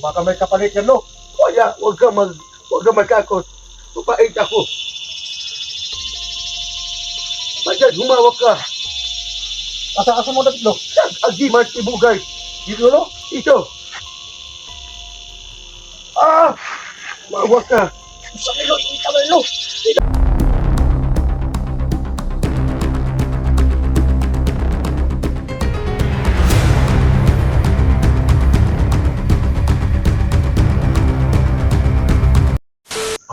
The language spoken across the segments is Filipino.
Baka may kapalit yan, no? Kuya, huwag ka mag, huwag ka magkakot. Tupait ako. Bagay, humawak ka. Asa, asa mo na titlo? Agiman tibugay. Dito, no? Ito. Ah! Humawak ka. Sa kilo, ita mo, no?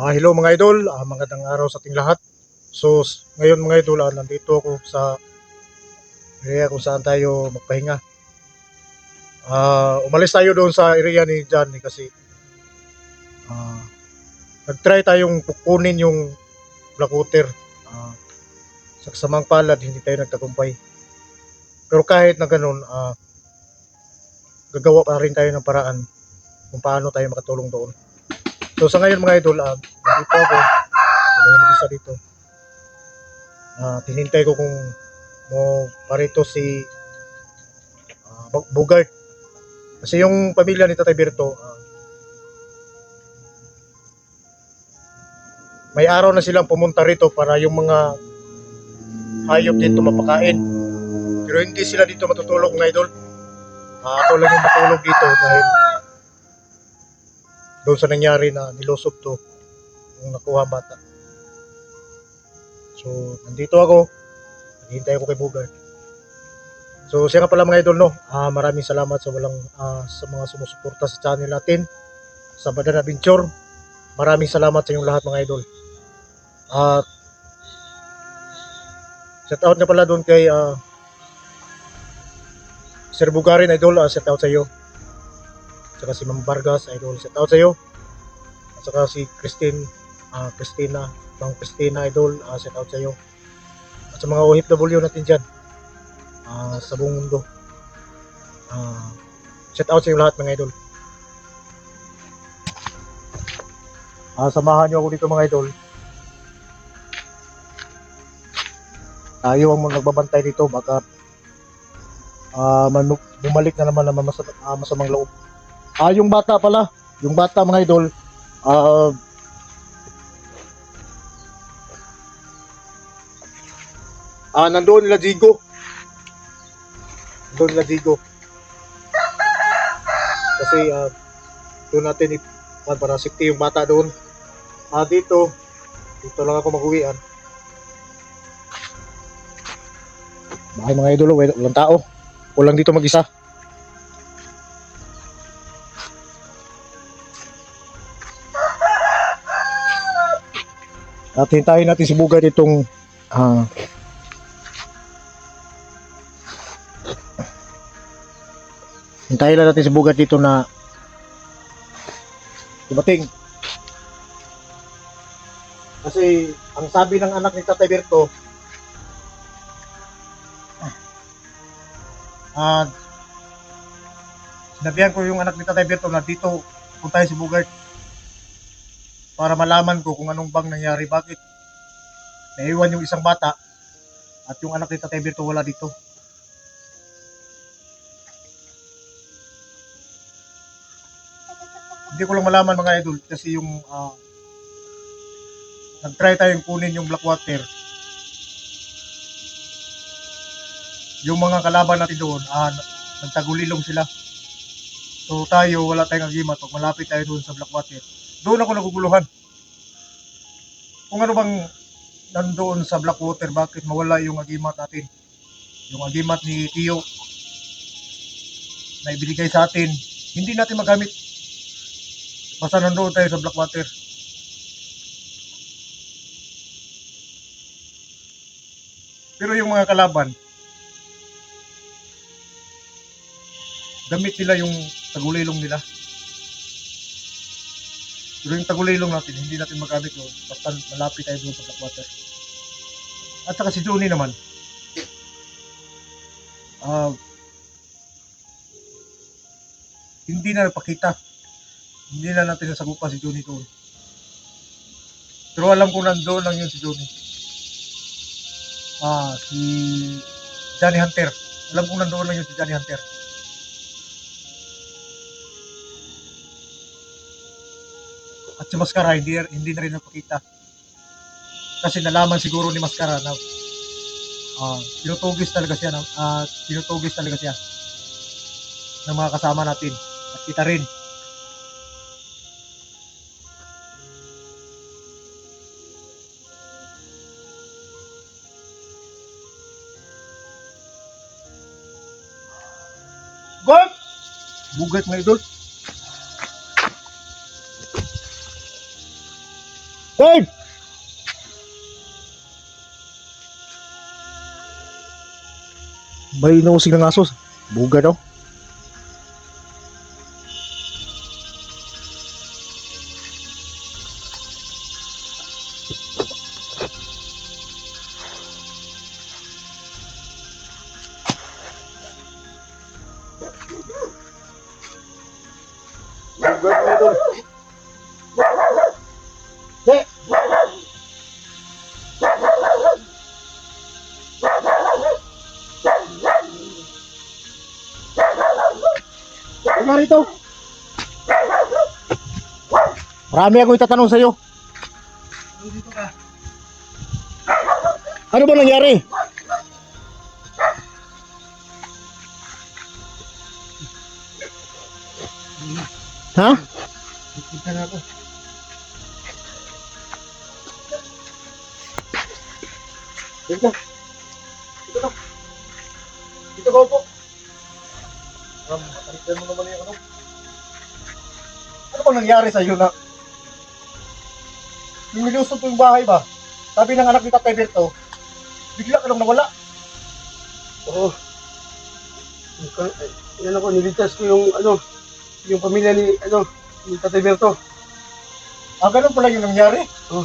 Ah, hello mga idol, ah, magandang araw sa ating lahat. So, ngayon mga idol, ah, nandito ako sa area kung saan tayo magpahinga. Ah, umalis tayo doon sa area ni Johnny kasi ah, nag-try tayong kukunin yung black water. Ah, sa kasamang palad, hindi tayo nagtagumpay. Pero kahit na ganun, ah, gagawa pa rin tayo ng paraan kung paano tayo makatulong doon. So sa ngayon mga idol, ah, nandito ako. Yung isa dito. Ah, tinintay ko kung mo parito si Bu- Bugart. Kasi yung pamilya ni Tatay Berto, ah, may araw na silang pumunta rito para yung mga hayop dito mapakain. Pero hindi sila dito matutulog mga idol. Ah, ako lang yung matulog dito dahil doon sa nangyari na nilusob to yung nakuha bata. So, nandito ako. Naghihintay ako kay Bugart. So, siya nga pala mga idol, no? Ah, maraming salamat sa walang ah, sa mga sumusuporta sa channel natin sa Badan Adventure. Maraming salamat sa inyong lahat mga idol. At shout out na pala doon kay ah, Sir Bugarin idol, ah, shout out sa iyo. Saka si Ma'am Vargas, idol, shout out sa iyo. At saka si Christine, ah, Christina, Ma'am Christina, idol, ah, shout out sa iyo. At sa mga OFW natin dyan, ah, sa buong mundo. Ah, shout out sa inyo lahat mga idol. Ah, samahan niyo ako dito mga idol. Tayo ang mga nagbabantay dito baka mu- bumalik na naman naman mas, ah, masamang loob. Ah, yung bata pala, yung bata mga idol, ah Ah, nandoon nila Jigo. Doon nila Jigo. Kasi ah doon natin i- para safety yung bata doon. Ah, dito, dito lang ako mag-uwian. Bakit mga idol, wala- walang tao. Walang dito mag-isa. At hintayin natin si Bugay ditong ah hintayin lang natin si Bugay dito na dumating. Kasi ang sabi ng anak ni Tatay Berto ah sinabihan ko yung anak ni Tatay Berto na dito punta si Bugart para malaman ko kung anong bang nangyari bakit naiwan yung isang bata at yung anak ni Tatay Berto wala dito. Hindi ko lang malaman mga idol kasi yung ah, nag-try tayong kunin yung black water yung mga kalaban natin doon ah, nagtagulilong sila. So tayo wala tayong agimat. Malapit tayo doon sa black water doon ako naguguluhan. Kung ano bang nandoon sa black water bakit mawala yung agimat natin? Yung agimat ni Tio na ibinigay sa atin hindi natin magamit. Basta nandoon tayo sa black water. Pero yung mga kalaban gamit nila yung tagulilong nila pero yung tagulilong natin, hindi natin magamit yun. Basta malapit tayo doon sa Blackwater. At saka si Johnny naman. ah hindi na napakita. Hindi na natin nasagupa si Johnny doon. Pero alam ko nandoon lang yun si Johnny. Ah, si Johnny Hunter. Alam ko nandoon lang yun si Johnny Hunter. At si Mascara hindi, hindi na rin napakita. Kasi nalaman siguro ni Mascara na ah tinutugis talaga siya ng ah, tinutugis talaga siya ng mga kasama natin at kita rin God! Bugat mga idol. God! May inausig ng asos. Buga daw. Ano rito? Marami akong itatanong sa'yo. Dito ka. Ano ba nangyari? Ha? Dito na ako. Dito. Dito ka. Dito ka po. Um, matalitan mo naman yung ano. Ano bang nangyari sa'yo na yung nilusot ko yung bahay ba? Sabi ng anak ni Tatay Berto, bigla ka lang nawala. Oo. Yan ako, niligtas ko yung ano, yung pamilya ni ano, ni Tatay Berto. Ah, ganun pala yung nangyari? Oh.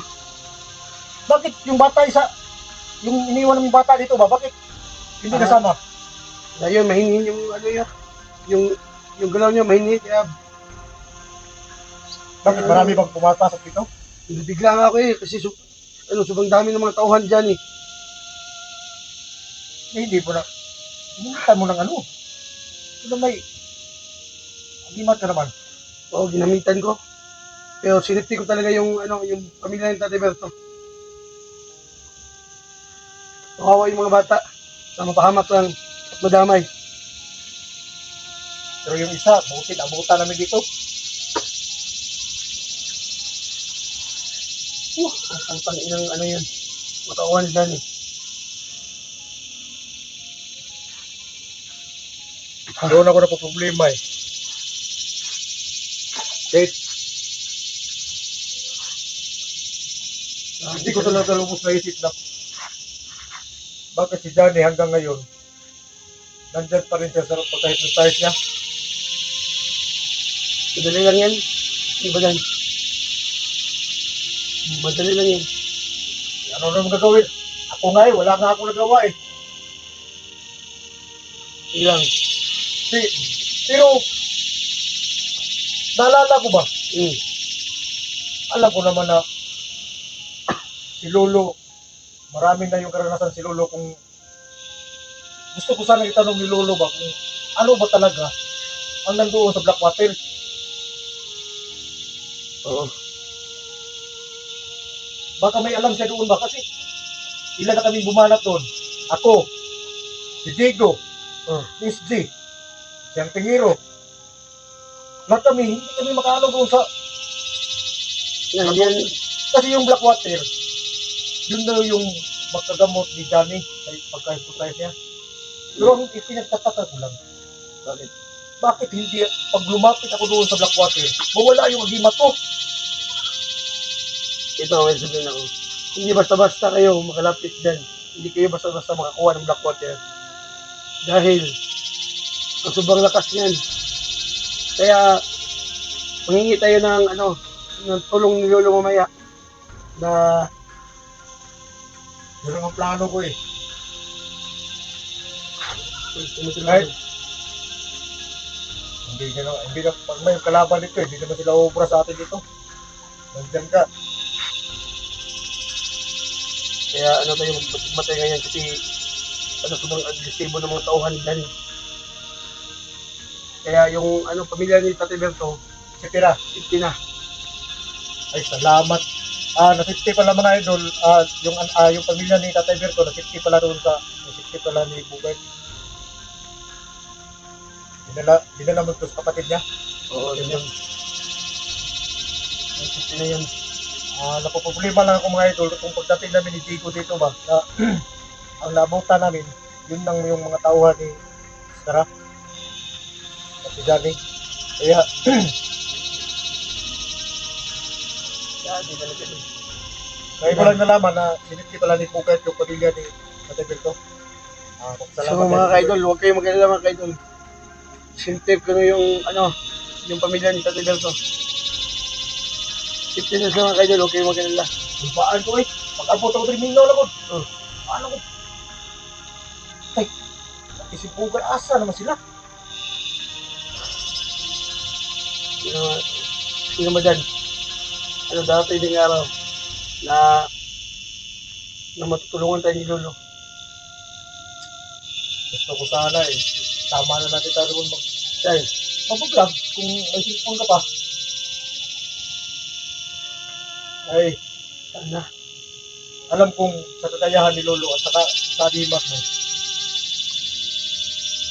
Bakit yung bata isa, yung iniwan ng bata dito ba? Bakit hindi Ah. kasama? Dahil mahinin yung ano yan, yung yung galaw niya mahinin kaya Bakit marami bang pumapasok dito? bigla nga ako eh kasi su, ano sobrang dami ng mga tauhan diyan eh. Eh, hindi mo na, Initan mo ng ano. Ano may, agimat ka naman. Oo, ginamitan ko. Pero sinipti ko talaga yung ano, yung pamilya ni Tatay Berto. Kawawa yung mga bata. Sa mapahamak lang at madamay. Pero yung isa, buti, abutan namin dito. Uh, ang tang inang ano yun. Matauhan dyan eh. Doon ako na po problema eh. Kate, hindi ko talaga lubos naisip na bakit si Johnny hanggang ngayon nandyan pa rin siya sa pagkahipnotize niya. Madali lang yan. Hindi ba yan? Madali lang yan. Ano naman gagawin? Ako nga eh, wala nga ako nagawa eh. Ilang. Si, pero, naalala ko ba? Mm. Alam ko naman na si Lolo, marami na yung karanasan si Lolo kung gusto ko sana itanong ni Lolo ba kung ano ba talaga ang nandoon sa Blackwater. Oo. Baka may alam siya doon ba kasi ilan na kami bumanat doon. Ako, si Diego, Oh. Miss G, si Ang Tingiro. Lahat kami, hindi kami makaano doon sa Yan, yan. Kasi yung Blackwater, yun na yung magkagamot ni Johnny ay pagka-hypnotize niya. Pero ang ipinagtataka ko lang, Bakit? Bakit hindi, pag lumapit ako doon sa Blackwater, mawala yung agimat ko. Ito, may sabihin ako. Hindi basta-basta kayo makalapit dyan. Hindi kayo basta-basta makakuha ng Blackwater. Dahil, ang sobrang lakas niyan. Kaya, mangingi tayo ng, ano, ng tulong ni Lolo mamaya. Na, Yun ang plano ko eh. Kahit, hindi na, hindi na, pag may kalaban dito, hindi naman sila ubra sa atin dito. Nandyan ka. Kaya, ano tayo, magmatay ngayon kasi, ano, sobrang agresibo ng mga tauhan dyan. Kaya, yung, ano, pamilya ni Tate Berto, Si Tira. Na. Ay, salamat. Ah, nasipti pala mga idol, ah, yung, ah, yung pamilya ni Tatay Berto, nasipti pala doon sa, nasipti pala ni Bugay. Dinala, dinala mo ito sa kapatid niya. Oo, yun yun. Nasipti na yun. Ah, napoproblema lang ako mga idol kung pagdating namin ni Chico dito ba, na ang naabutan namin, yun lang yung mga tauhan ni Sarah at si Johnny. Kaya, talaga yun. ngayon ko lang nalaman na sinipti pala ni Bugay yung pamilya ni Tatay Berto. Ah, So mga kaidol, huwag kayong mag-alala mga kaidol. Sintip ko na yung, ano, yung pamilya ni Tatay Berto. Sintip na sa mga kaidol, huwag kayong mag-alala. Baan ko eh. Pag-abot ako mingaw lang ko. Oh. Ano ko? Ay, pati si Bugay, asa naman sila? Sino, sino ba dyan? Ano dati ding araw na na matutulungan tayo ni Lolo. Gusto ko sana eh. Tama na natin tayo mag Dahil, mag-vlog kung may cellphone ka pa. Ay, sana. alam kong sa kakayahan ni Lolo at saka sa Dimas mo.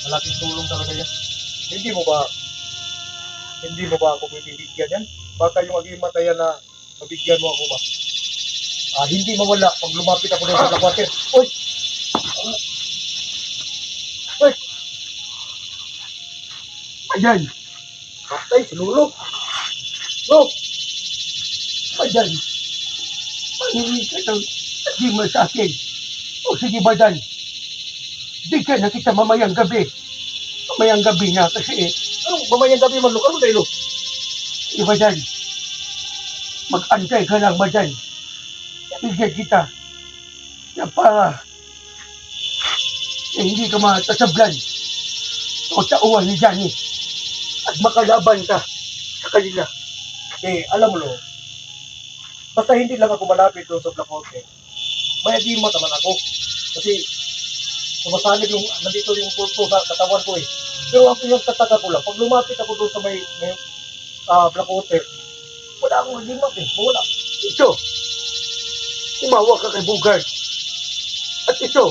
Malaking tulong talaga yan. Hindi mo ba hindi mo ba ako pwede bigyan yan? Baka yung agimat na yan na mabigyan mo ako ba? Ah, hindi mawala pag lumapit ako doon sa Water. Uy! Ayan! Patay, si Lolo! Lo! Ayan! Pangingi ka ng di mo sa akin. O sige ba dyan? Di ka na kita mamayang gabi. Mamayang gabi na kasi Anong mamayang gabi man, Lo? Ano dahil, Lo? Iba dyan. Mag-antay ka lang ba dyan? Bigyan kita na para na hindi ka matasablan o tauhan ni Johnny at makalaban ka sa kanila. Eh, alam mo, Lo, basta hindi lang ako malapit doon sa Black Water, may agimat naman ako. Kasi, sumasalig yung, nandito yung pulpo sa katawan ko eh. Pero ang pinagtataka ko lang, pag lumapit ako doon sa may, may ah, Black Water, wala akong agimat eh. Wala. Ito, umawa ka kay Bugard. At ito,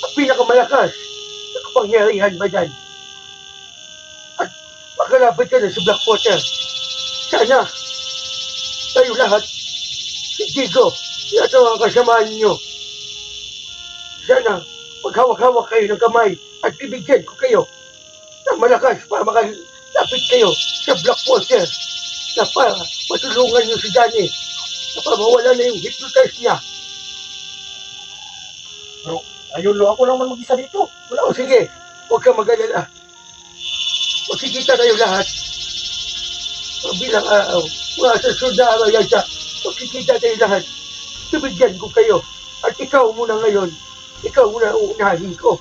ang pinakamalakas na kapangyarihan ba dyan? Makalapit ka na sa Blackwater. Sana, tayo lahat, si Diego, at ang kasamaan ninyo. Sana, maghawak-hawak kayo ng kamay at bibigyan ko kayo ng malakas para makalapit kayo sa Blackwater na para matulungan niyo si Johnny na para mawala na yung hypnotize niya. Ayun, Lo, ako lang man mag-isa dito. Wala O akong sige, huwag kang mag-alala. Magkikita tayo lahat. O bilang araw, mga sa sunod na araw yan siya, magkikita tayo lahat. Bibigyan ko kayo. At ikaw muna ngayon, ikaw muna uunahin ko.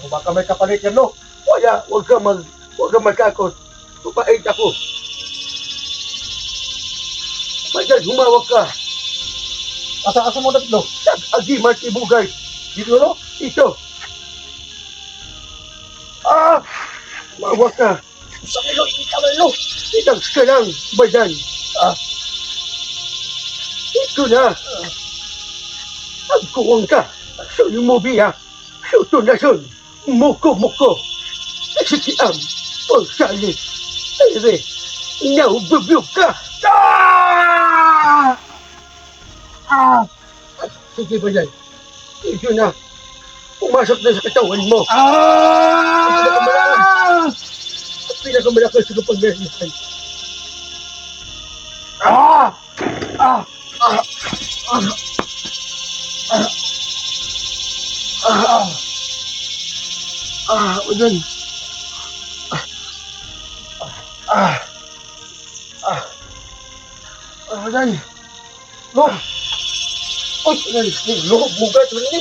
O baka may kapalit yan, Lo. Wala, huwag kang mag, huwag kang magkakot. Mabait ako. Madyan, humawak ka. Asa-asa mo na, Lo. Nag-agimat ibugay. Dito, Lo. Ito. Ah! Mawak ka. Sa Lo, hindi ka man, Lo. Relax ka lang, bayan. Ah. Ito na. Agkuwang ka. So yung movie ha. So ito na son. Moko moko. Sikiam. Pagsali. Ere. Naububog ka. Ah! Ah! Sige bayan. Ito na. Pumasok na sa katawan mo. Ah! Pinakamalakas sa kapangyarihan. Ah! Ah! Ah! Ah! Ah! Ah! Ah! Ulan. Ah! Ah! Ah! Ulan. Lo. Uy! Ulan. Lo, bugat. Ni.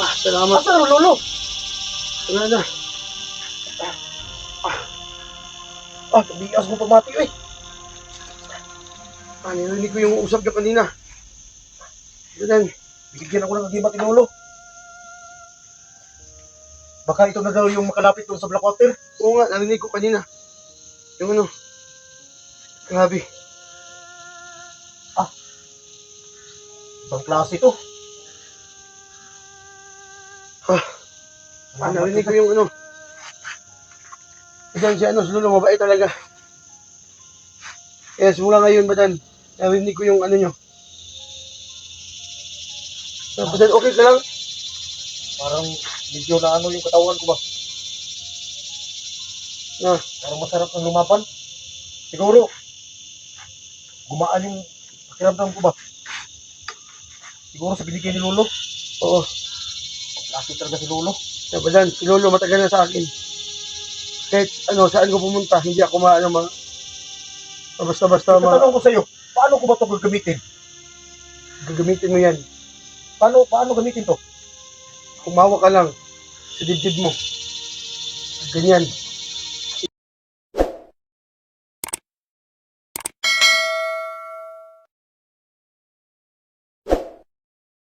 Ah! Salamat. Na, Lolo? Wala na. Ah, tabias mo pamati, eh. Ah, narinig ko yung usap niyo kanina. Ulan. Bigyan ako ng agimat ni Lolo. Baka ito na daw yung makalapit doon sa Blackwater. Oo nga, narinig ko kanina. Yung ano. Grabe. Ibang klase to. Ah, ah, narinig ko yung ano. Badan si ano, si Lolo, mabait talaga. Kaya simula ngayon, Badan, narinig ko yung ano nyo. Ah, Badan, okay ka lang? Parang medyo na ano yung katawan ko ba? Ah, Parang masarap ng lumapan. Siguro, gumaan yung pakiramdam ko ba? Siguro sa binigay ni Lolo. oo. Klase talaga si Lolo. Kaya Badan, si Lolo matagal na sa akin. Kahit ano, saan ko pumunta, hindi ako maano ma... Basta-basta ma... Tatanong ko sa iyo, paano ko ba ito gagamitin? Gagamitin mo yan. Paano, paano gamitin to? Kumawa ka lang sa dibdib mo. Ganyan.